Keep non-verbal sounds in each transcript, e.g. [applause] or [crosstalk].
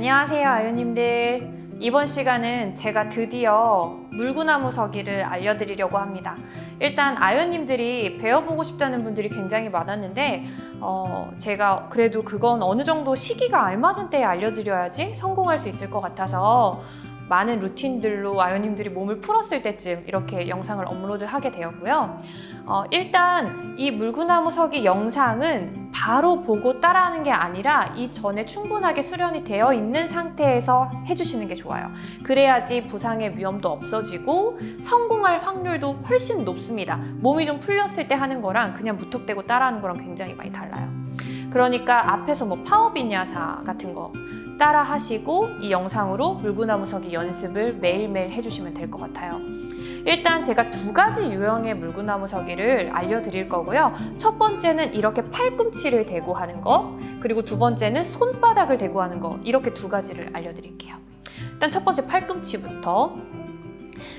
안녕하세요, 아유님들. 이번 시간은 제가 드디어 물구나무 서기를 알려드리려고 합니다. 일단 아유님들이 배워보고 싶다는 분들이 굉장히 많았는데, 어, 제가 그래도 그건 어느 정도 시기가 알맞은 때에 알려드려야지 성공할 수 있을 것 같아서 많은 루틴들로 아유님들이 몸을 풀었을 때쯤 이렇게 영상을 업로드하게 되었고요. 어, 일단 이 물구나무 서기 영상은 바로 보고 따라하는 게 아니라 이전에 충분하게 수련이 되어 있는 상태에서 해주시는 게 좋아요. 그래야지 부상의 위험도 없어지고 성공할 확률도 훨씬 높습니다. 몸이 좀 풀렸을 때 하는 거랑 그냥 무턱대고 따라하는 거랑 굉장히 많이 달라요. 그러니까 앞에서 뭐 파워 비냐사 같은 거 따라 하시고 이 영상으로 물구나무 서기 연습을 매일매일 해주시면 될 것 같아요. 일단 제가 두 가지 유형의 물구나무 서기를 알려드릴 거고요. 첫 번째는 이렇게 팔꿈치를 대고 하는 거, 그리고 두 번째는 손바닥을 대고 하는 거, 이렇게 두 가지를 알려드릴게요. 일단 첫 번째 팔꿈치부터.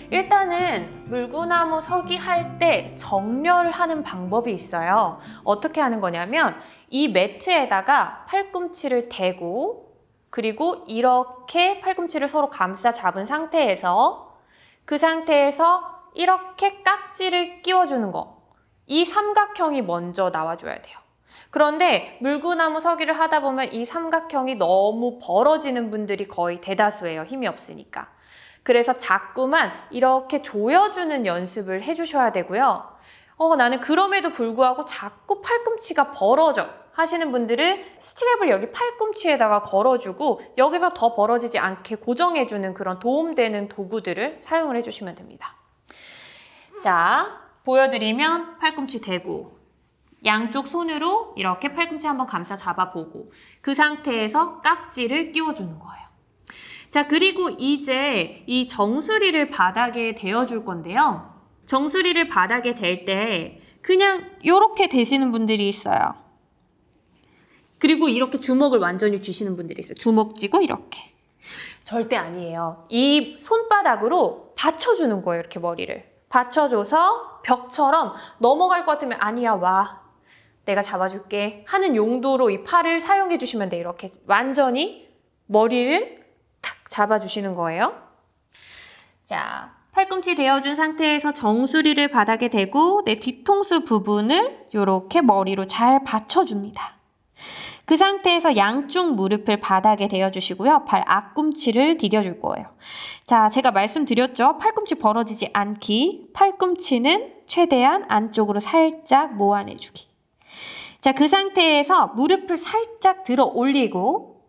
일단은 물구나무 서기 할 때 정렬을 하는 방법이 있어요. 어떻게 하는 거냐면 이 매트에다가 팔꿈치를 대고 그리고 이렇게 팔꿈치를 서로 감싸 잡은 상태에서 그 상태에서 이렇게 깍지를 끼워주는 거. 이 삼각형이 먼저 나와줘야 돼요. 그런데 물구나무 서기를 하다 보면 이 삼각형이 너무 벌어지는 분들이 거의 대다수예요. 힘이 없으니까. 그래서 자꾸만 이렇게 조여주는 연습을 해주셔야 되고요. 어, 나는 그럼에도 불구하고 자꾸 팔꿈치가 벌어져. 하시는 분들은 스트랩을 여기 팔꿈치에다가 걸어주고 여기서 더 벌어지지 않게 고정해주는 그런 도움되는 도구들을 사용을 해주시면 됩니다. 자, 보여드리면 팔꿈치 대고 양쪽 손으로 이렇게 팔꿈치 한번 감싸 잡아보고 그 상태에서 깍지를 끼워주는 거예요. 자, 그리고 이제 이 정수리를 바닥에 대어줄 건데요. 정수리를 바닥에 댈 때 그냥 이렇게 대시는 분들이 있어요. 그리고 이렇게 주먹을 완전히 쥐시는 분들이 있어요. 주먹 쥐고 이렇게. 절대 아니에요. 이 손바닥으로 받쳐주는 거예요. 이렇게 머리를. 받쳐줘서 벽처럼 넘어갈 것 같으면 아니야 와. 내가 잡아줄게 하는 용도로 이 팔을 사용해 주시면 돼요. 이렇게 완전히 머리를 탁 잡아주시는 거예요. 자, 팔꿈치 대어준 상태에서 정수리를 바닥에 대고 내 뒤통수 부분을 이렇게 머리로 잘 받쳐줍니다. 그 상태에서 양쪽 무릎을 바닥에 대어주시고요. 발 앞꿈치를 디뎌줄 거예요. 자, 제가 말씀드렸죠. 팔꿈치 벌어지지 않기. 팔꿈치는 최대한 안쪽으로 살짝 모아내주기. 자, 그 상태에서 무릎을 살짝 들어 올리고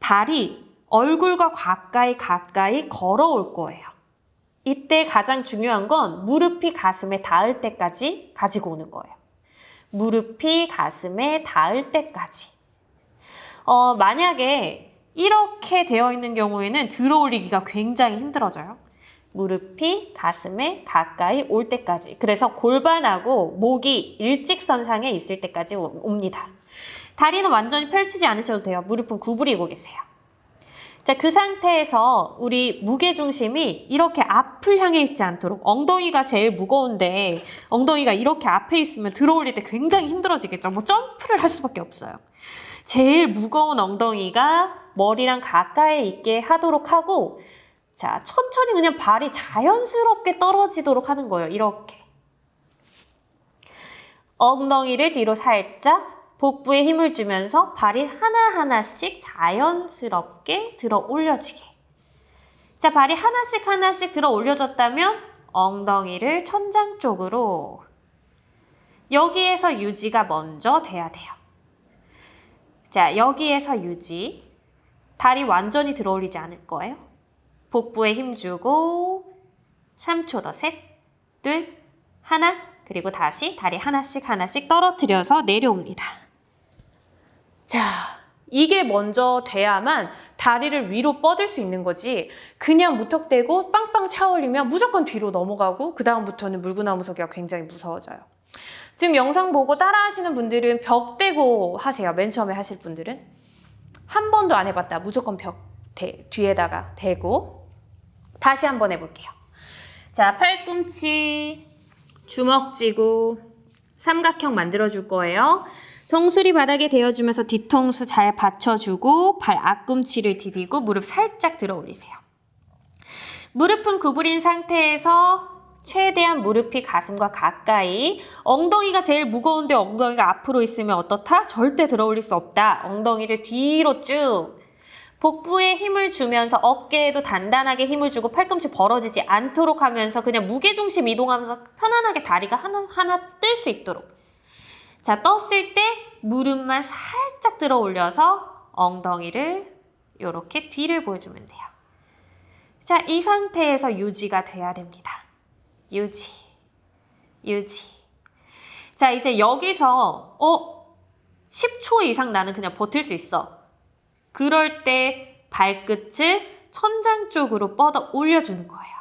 발이 얼굴과 가까이 가까이 걸어올 거예요. 이때 가장 중요한 건 무릎이 가슴에 닿을 때까지 가지고 오는 거예요. 무릎이 가슴에 닿을 때까지. 어, 만약에 이렇게 되어 있는 경우에는 들어 올리기가 굉장히 힘들어져요. 무릎이 가슴에 가까이 올 때까지. 그래서 골반하고 목이 일직선상에 있을 때까지 오- 옵니다. 다리는 완전히 펼치지 않으셔도 돼요. 무릎은 구부리고 계세요. 자, 그 상태에서 우리 무게 중심이 이렇게 앞을 향해 있지 않도록 엉덩이가 제일 무거운데 엉덩이가 이렇게 앞에 있으면 들어 올릴 때 굉장히 힘들어지겠죠. 뭐 점프를 할 수밖에 없어요. 제일 무거운 엉덩이가 머리랑 가까이 있게 하도록 하고 자, 천천히 그냥 발이 자연스럽게 떨어지도록 하는 거예요. 이렇게. 엉덩이를 뒤로 살짝 복부에 힘을 주면서 발이 하나하나씩 자연스럽게 들어 올려지게. 자, 발이 하나씩 하나씩 들어 올려졌다면 엉덩이를 천장 쪽으로 여기에서 유지가 먼저 돼야 돼요. 자, 여기에서 유지. 다리 완전히 들어 올리지 않을 거예요. 복부에 힘 주고 3초 더 셋, 둘, 하나 그리고 다시 다리 하나씩 하나씩 떨어뜨려서 내려옵니다. 자, 이게 먼저 돼야만 다리를 위로 뻗을 수 있는 거지. 그냥 무턱대고 빵빵 차올리면 무조건 뒤로 넘어가고 그 다음부터는 물구나무 서기가 굉장히 무서워져요. 지금 영상 보고 따라 하시는 분들은 벽 대고 하세요. 맨 처음에 하실 분들은. 한 번도 안 해봤다. 무조건 벽 대, 뒤에다가 대고. 다시 한 번 해볼게요. 자, 팔꿈치, 주먹 쥐고 삼각형 만들어 줄 거예요. 정수리 바닥에 대어주면서 뒤통수 잘 받쳐주고 발 앞꿈치를 디디고 무릎 살짝 들어 올리세요. 무릎은 구부린 상태에서 최대한 무릎이 가슴과 가까이 엉덩이가 제일 무거운데 엉덩이가 앞으로 있으면 어떻다? 절대 들어 올릴 수 없다. 엉덩이를 뒤로 쭉 복부에 힘을 주면서 어깨에도 단단하게 힘을 주고 팔꿈치 벌어지지 않도록 하면서 그냥 무게중심 이동하면서 편안하게 다리가 하나, 하나 뜰 수 있도록. 자, 떴을 때 무릎만 살짝 들어 올려서 엉덩이를 이렇게 뒤를 보여주면 돼요. 자, 이 상태에서 유지가 돼야 됩니다. 유지, 유지. 자, 이제 여기서, 어, 10초 이상 나는 그냥 버틸 수 있어. 그럴 때 발끝을 천장 쪽으로 뻗어 올려주는 거예요.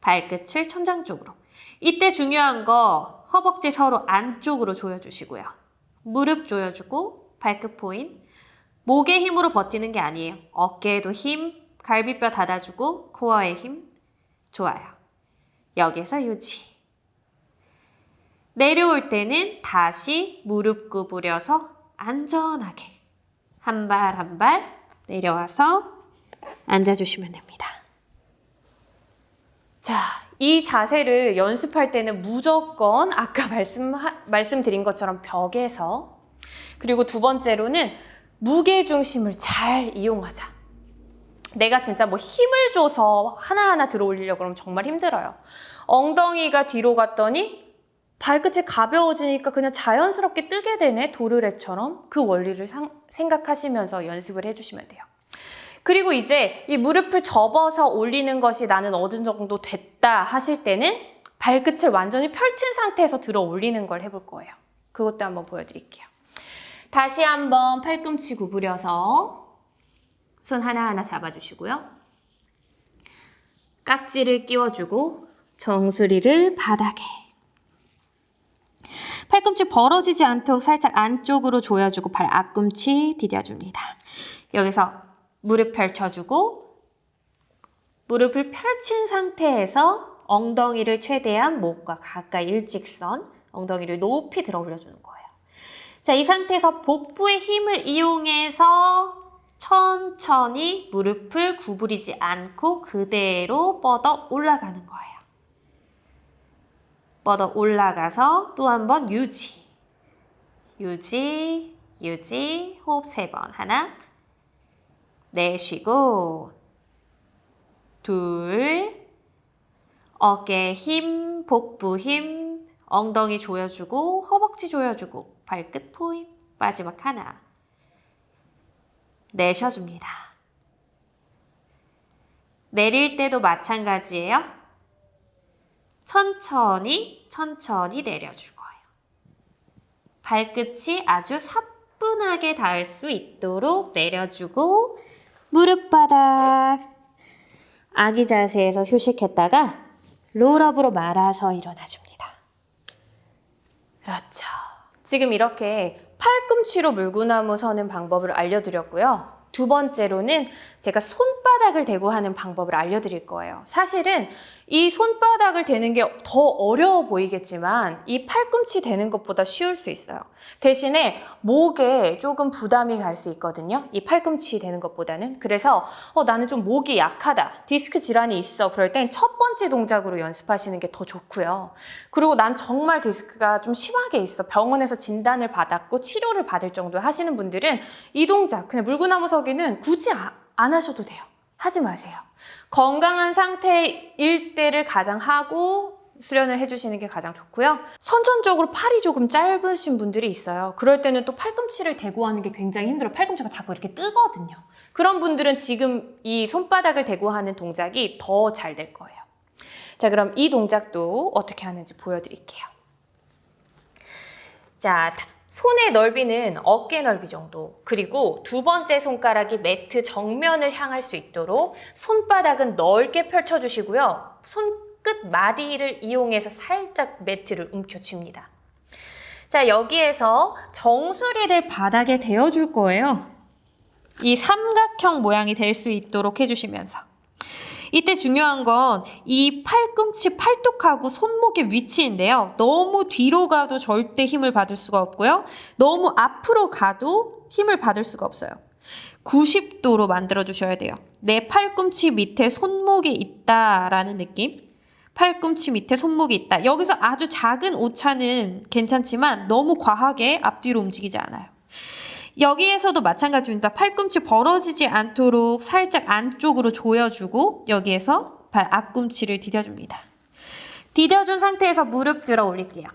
발끝을 천장 쪽으로. 이때 중요한 거 허벅지 서로 안쪽으로 조여주시고요. 무릎 조여주고 발끝 포인. 목의 힘으로 버티는 게 아니에요. 어깨에도 힘, 갈비뼈 닫아주고 코어에 힘. 좋아요. 여기서 유지. 내려올 때는 다시 무릎 구부려서 안전하게 한 발 한 발 내려와서 앉아주시면 됩니다. 자, 이 자세를 연습할 때는 무조건 아까 [laughs] 말씀, 말씀드린 것처럼 벽에서 그리고 두 번째로는 무게 중심을 잘 이용하자. 내가 진짜 뭐 힘을 줘서 하나하나 들어 올리려고 그러면 정말 힘들어요. 엉덩이가 뒤로 갔더니 발끝이 가벼워지니까 그냥 자연스럽게 뜨게 되네 도르래처럼 그 원리를 상, 생각하시면서 연습을 해주시면 돼요. 그리고 이제 이 무릎을 접어서 올리는 것이 나는 어느 정도 됐다 하실 때는 발끝을 완전히 펼친 상태에서 들어 올리는 걸 해볼 거예요. 그것도 한번 보여드릴게요. 다시 한번 팔꿈치 구부려서 손 하나하나 잡아주시고요. 깍지를 끼워주고 정수리를 바닥에 팔꿈치 벌어지지 않도록 살짝 안쪽으로 조여주고 발 앞꿈치 디뎌줍니다. 여기서 무릎 펼쳐주고 무릎을 펼친 상태에서 엉덩이를 최대한 목과 가까이 일직선 엉덩이를 높이 들어 올려주는 거예요. 자, 이 상태에서 복부의 힘을 이용해서 천천히 무릎을 구부리지 않고 그대로 뻗어 올라가는 거예요. 뻗어 올라가서 또 한 번 유지. 유지, 유지. 호흡 세 번. 하나. 내쉬고. 둘. 어깨 힘, 복부 힘. 엉덩이 조여주고, 허벅지 조여주고, 발끝 포인. 마지막 하나. 내셔줍니다. 내릴 때도 마찬가지예요. 천천히 천천히 내려줄 거예요. 발끝이 아주 사뿐하게 닿을 수 있도록 내려주고 무릎 바닥 아기 자세에서 휴식했다가 롤업으로 말아서 일어나줍니다. 그렇죠. 지금 이렇게 팔꿈치로 물구나무 서는 방법을 알려드렸고요. 두 번째로는 제가 손 바닥을 대고 하는 방법을 알려드릴 거예요. 사실은 이 손바닥을 대는 게 더 어려워 보이겠지만 이 팔꿈치 대는 것보다 쉬울 수 있어요. 대신에 목에 조금 부담이 갈 수 있거든요. 이 팔꿈치 대는 것보다는. 그래서 어, 나는 좀 목이 약하다. 디스크 질환이 있어. 그럴 땐 첫 번째 동작으로 연습하시는 게 더 좋고요. 그리고 난 정말 디스크가 좀 심하게 있어. 병원에서 진단을 받았고 치료를 받을 정도 하시는 분들은 이 동작, 그냥 물구나무 서기는 굳이 아, 안 하셔도 돼요. 하지 마세요. 건강한 상태일 때를 가장 하고 수련을 해주시는 게 가장 좋고요. 선천적으로 팔이 조금 짧으신 분들이 있어요. 그럴 때는 또 팔꿈치를 대고 하는 게 굉장히 힘들어요. 팔꿈치가 자꾸 이렇게 뜨거든요. 그런 분들은 지금 이 손바닥을 대고 하는 동작이 더 잘 될 거예요. 자, 그럼 이 동작도 어떻게 하는지 보여드릴게요. 자, 손의 넓이는 어깨 넓이 정도, 그리고 두 번째 손가락이 매트 정면을 향할 수 있도록 손바닥은 넓게 펼쳐주시고요. 손끝 마디를 이용해서 살짝 매트를 움켜쥡니다. 자, 여기에서 정수리를 바닥에 대어줄 거예요. 이 삼각형 모양이 될 수 있도록 해주시면서. 이때 중요한 건 이 팔꿈치 팔뚝하고 손목의 위치인데요. 너무 뒤로 가도 절대 힘을 받을 수가 없고요. 너무 앞으로 가도 힘을 받을 수가 없어요. 90도로 만들어 주셔야 돼요. 내 팔꿈치 밑에 손목이 있다라는 느낌. 팔꿈치 밑에 손목이 있다. 여기서 아주 작은 오차는 괜찮지만 너무 과하게 앞뒤로 움직이지 않아요. 여기에서도 마찬가지입니다. 팔꿈치 벌어지지 않도록 살짝 안쪽으로 조여주고 여기에서 발 앞꿈치를 디뎌줍니다. 디뎌준 상태에서 무릎 들어 올릴게요.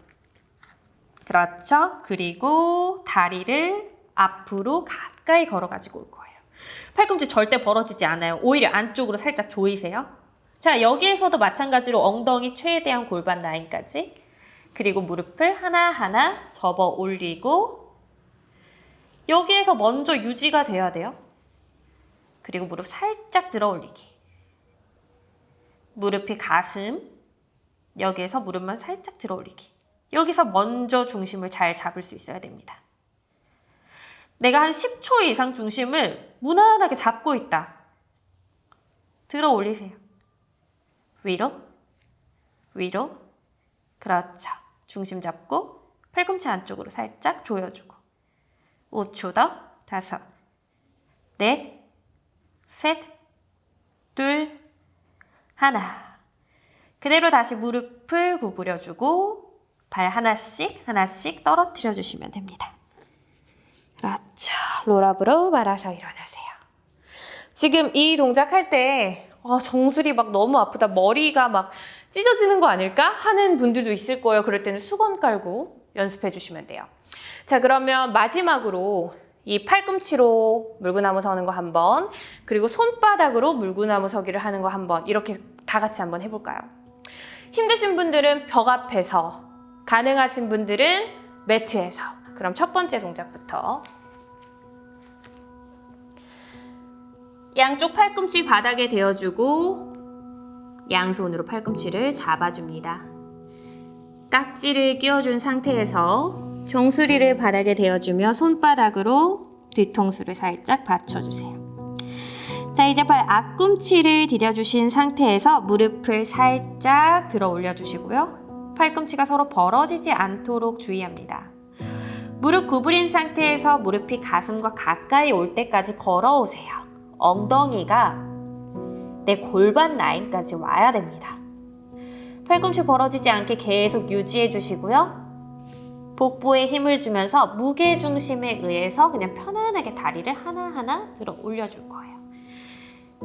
그렇죠. 그리고 다리를 앞으로 가까이 걸어가지고 올 거예요. 팔꿈치 절대 벌어지지 않아요. 오히려 안쪽으로 살짝 조이세요. 자, 여기에서도 마찬가지로 엉덩이 최대한 골반 라인까지 그리고 무릎을 하나하나 접어 올리고 여기에서 먼저 유지가 돼야 돼요. 그리고 무릎 살짝 들어 올리기. 무릎이 가슴. 여기에서 무릎만 살짝 들어 올리기. 여기서 먼저 중심을 잘 잡을 수 있어야 됩니다. 내가 한 10초 이상 중심을 무난하게 잡고 있다. 들어 올리세요. 위로, 위로. 그렇죠. 중심 잡고 팔꿈치 안쪽으로 살짝 조여주고. 5초 더. 다섯, 넷, 셋, 둘, 하나. 그대로 다시 무릎을 구부려주고 발 하나씩 하나씩 떨어뜨려 주시면 됩니다. 그렇죠. 롤업으로 말아서 일어나세요. 지금 이 동작 할때 아, 정수리 막 너무 아프다. 머리가 막 찢어지는 거 아닐까? 하는 분들도 있을 거예요. 그럴 때는 수건 깔고 연습해 주시면 돼요. 자, 그러면 마지막으로 이 팔꿈치로 물구나무 서는 거 한 번, 그리고 손바닥으로 물구나무 서기를 하는 거 한 번, 이렇게 다 같이 한번 해볼까요? 힘드신 분들은 벽 앞에서, 가능하신 분들은 매트에서. 그럼 첫 번째 동작부터. 양쪽 팔꿈치 바닥에 대어주고, 양손으로 팔꿈치를 잡아줍니다. 딱지를 끼워준 상태에서 정수리를 바닥에 대어주며 손바닥으로 뒤통수를 살짝 받쳐주세요. 자, 이제 발 앞꿈치를 디뎌주신 상태에서 무릎을 살짝 들어 올려주시고요. 팔꿈치가 서로 벌어지지 않도록 주의합니다. 무릎 구부린 상태에서 무릎이 가슴과 가까이 올 때까지 걸어오세요. 엉덩이가 내 골반 라인까지 와야 됩니다. 팔꿈치 벌어지지 않게 계속 유지해 주시고요. 복부에 힘을 주면서 무게 중심에 의해서 그냥 편안하게 다리를 하나하나 들어 올려줄 거예요.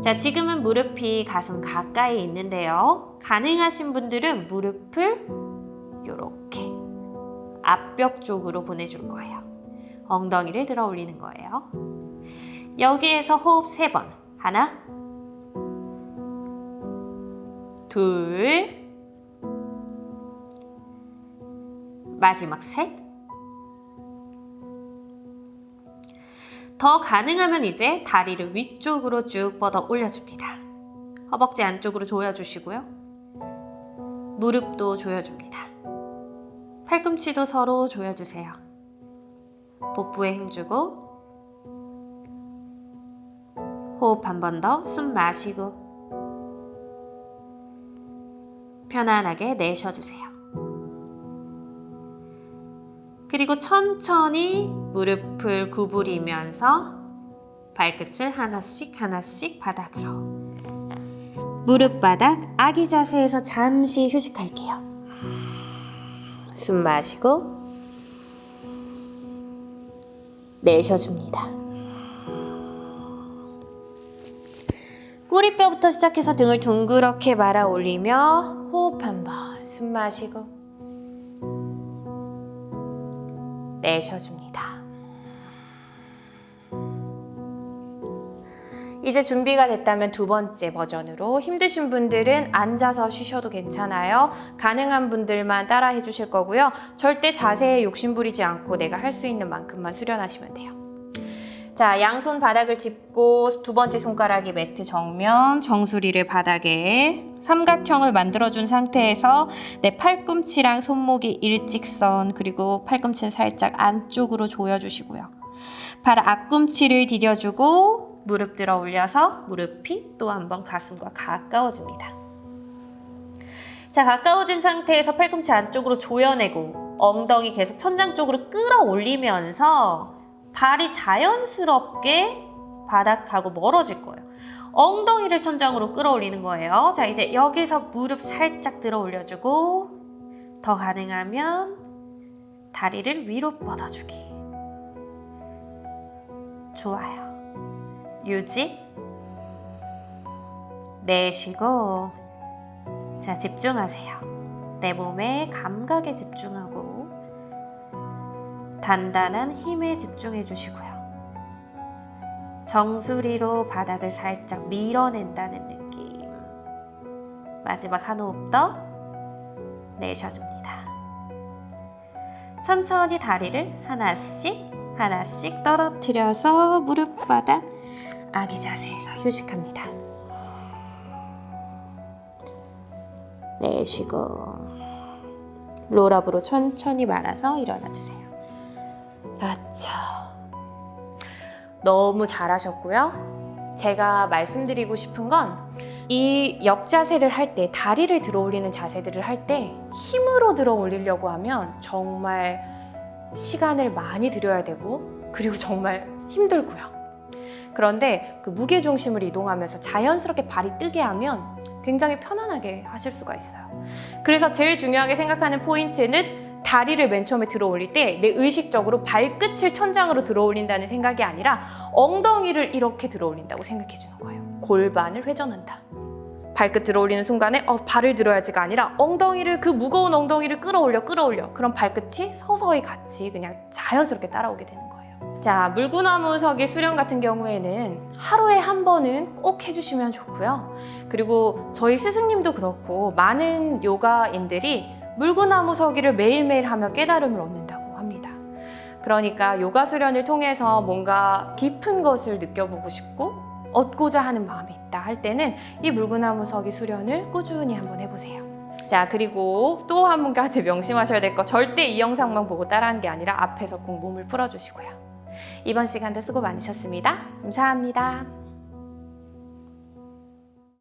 자, 지금은 무릎이 가슴 가까이 있는데요. 가능하신 분들은 무릎을 이렇게 앞벽 쪽으로 보내줄 거예요. 엉덩이를 들어 올리는 거예요. 여기에서 호흡 세 번. 하나, 둘, 마지막 셋. 더 가능하면 이제 다리를 위쪽으로 쭉 뻗어 올려줍니다. 허벅지 안쪽으로 조여주시고요. 무릎도 조여줍니다. 팔꿈치도 서로 조여주세요. 복부에 힘주고 호흡 한 번 더 숨 마시고 편안하게 내쉬어주세요. 그리고 천천히 무릎을 구부리면서 발끝을 하나씩 하나씩 바닥으로. 무릎 바닥 아기 자세에서 잠시 휴식할게요. 숨 마시고 내쉬어줍니다. 꼬리뼈부터 시작해서 등을 둥그렇게 말아 올리며 호흡 한번 숨 마시고 내쉬어줍니다. 이제 준비가 됐다면 두 번째 버전으로 힘드신 분들은 앉아서 쉬셔도 괜찮아요. 가능한 분들만 따라 해주실 거고요. 절대 자세에 욕심 부리지 않고 내가 할 수 있는 만큼만 수련하시면 돼요. 자, 양손 바닥을 짚고 두 번째 손가락이 매트 정면, 정수리를 바닥에 삼각형을 만들어준 상태에서 내 팔꿈치랑 손목이 일직선, 그리고 팔꿈치는 살짝 안쪽으로 조여주시고요. 발 앞꿈치를 디뎌주고 무릎 들어 올려서 무릎이 또 한번 가슴과 가까워집니다. 자, 가까워진 상태에서 팔꿈치 안쪽으로 조여내고 엉덩이 계속 천장 쪽으로 끌어올리면서 발이 자연스럽게 바닥하고 멀어질 거예요. 엉덩이를 천장으로 끌어올리는 거예요. 자, 이제 여기서 무릎 살짝 들어 올려주고 더 가능하면 다리를 위로 뻗어주기. 좋아요. 유지. 내쉬고. 자, 집중하세요. 내 몸의 감각에 집중하고 단단한 힘에 집중해 주시고요. 정수리로 바닥을 살짝 밀어낸다는 느낌. 마지막 한 호흡 더 내쉬어줍니다. 천천히 다리를 하나씩 하나씩 떨어뜨려서 무릎 바닥 아기 자세에서 휴식합니다. 내쉬고 롤업으로 천천히 말아서 일어나 주세요. 그렇죠. 너무 잘하셨고요. 제가 말씀드리고 싶은 건 이 역자세를 할 때 다리를 들어 올리는 자세들을 할 때 힘으로 들어 올리려고 하면 정말 시간을 많이 들여야 되고 그리고 정말 힘들고요. 그런데 그 무게 중심을 이동하면서 자연스럽게 발이 뜨게 하면 굉장히 편안하게 하실 수가 있어요. 그래서 제일 중요하게 생각하는 포인트는 다리를 맨 처음에 들어 올릴 때 내 의식적으로 발끝을 천장으로 들어 올린다는 생각이 아니라 엉덩이를 이렇게 들어 올린다고 생각해 주는 거예요. 골반을 회전한다. 발끝 들어 올리는 순간에 어, 발을 들어야지가 아니라 엉덩이를 그 무거운 엉덩이를 끌어올려 끌어올려 그럼 발끝이 서서히 같이 그냥 자연스럽게 따라오게 되는 거예요. 자, 물구나무 서기 수련 같은 경우에는 하루에 한 번은 꼭 해주시면 좋고요. 그리고 저희 스승님도 그렇고 많은 요가인들이 물구나무 서기를 매일매일 하며 깨달음을 얻는다고 합니다. 그러니까 요가 수련을 통해서 뭔가 깊은 것을 느껴보고 싶고 얻고자 하는 마음이 있다 할 때는 이 물구나무 서기 수련을 꾸준히 한번 해보세요. 자, 그리고 또 한 가지 명심하셔야 될 거 절대 이 영상만 보고 따라하는 게 아니라 앞에서 꼭 몸을 풀어주시고요. 이번 시간도 수고 많으셨습니다. 감사합니다.